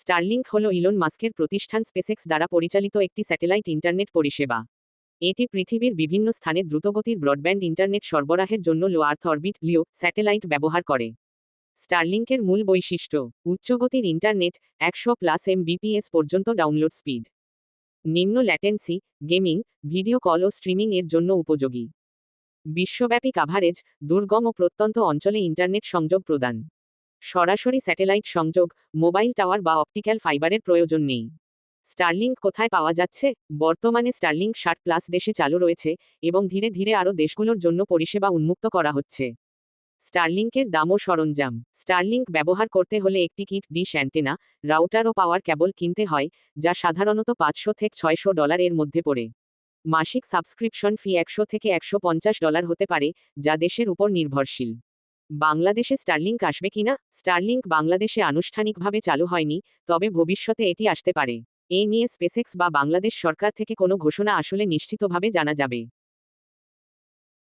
Starlink হল Elon মাস্কের প্রতিষ্ঠান স্পেসেক্স দ্বারা পরিচালিত একটি স্যাটেলাইট ইন্টারনেট পরিষেবা। এটি পৃথিবীর বিভিন্ন স্থানে দ্রুতগতির ব্রডব্যান্ড ইন্টারনেট সরবরাহের জন্য low earth orbit LEO satellite ব্যবহার করে। স্টারলিংকের মূল বৈশিষ্ট্য, উচ্চগতির ইন্টারনেট একশো প্লাস এমবিপিএস পর্যন্ত ডাউনলোড স্পিড। নিম্ন ল্যাটেন্সি, গেমিং, ভিডিও কল ও স্ট্রিমিং এর জন্য উপযোগী। বিশ্বব্যাপী কাভারেজ, দুর্গম ও প্রত্যন্ত অঞ্চলে ইন্টারনেট সংযোগ প্রদান। সরাসরি স্যাটেলাইট সংযোগ, মোবাইল টাওয়ার বা অপটিক্যাল ফাইবারের প্রয়োজন নেই। স্টারলিংক কোথায় পাওয়া যাচ্ছে? বর্তমানে স্টারলিংক ষাট প্লাস দেশে চালু রয়েছে এবং ধীরে ধীরে আরও দেশগুলোর জন্য পরিষেবা উন্মুক্ত করা হচ্ছে। স্টারলিংকের দাম ও সরঞ্জাম। স্টারলিংক ব্যবহার করতে হলে একটি কিট, ডিশ অ্যান্টেনা, রাউটার ও পাওয়ার কেবল কিনতে হয়, যা সাধারণত পাঁচশো থেকে ছয়শো ডলার এর মধ্যে পড়ে। মাসিক সাবস্ক্রিপশন ফি একশো থেকে একশো পঞ্চাশ ডলার হতে পারে, যা দেশের উপর নির্ভরশীল। বাংলাদেশে স্টারলিংক আসবে কিনা স্টারলিংক বাংলাদেশে আনুষ্ঠানিকভাবে চালু হয়নি, তবে ভবিষ্যতে এটি আসতে পারে। এ নিয়ে স্পেসেক্স বা বাংলাদেশ সরকার থেকে কোনো ঘোষণা আসলে নিশ্চিতভাবে জানা যাবে।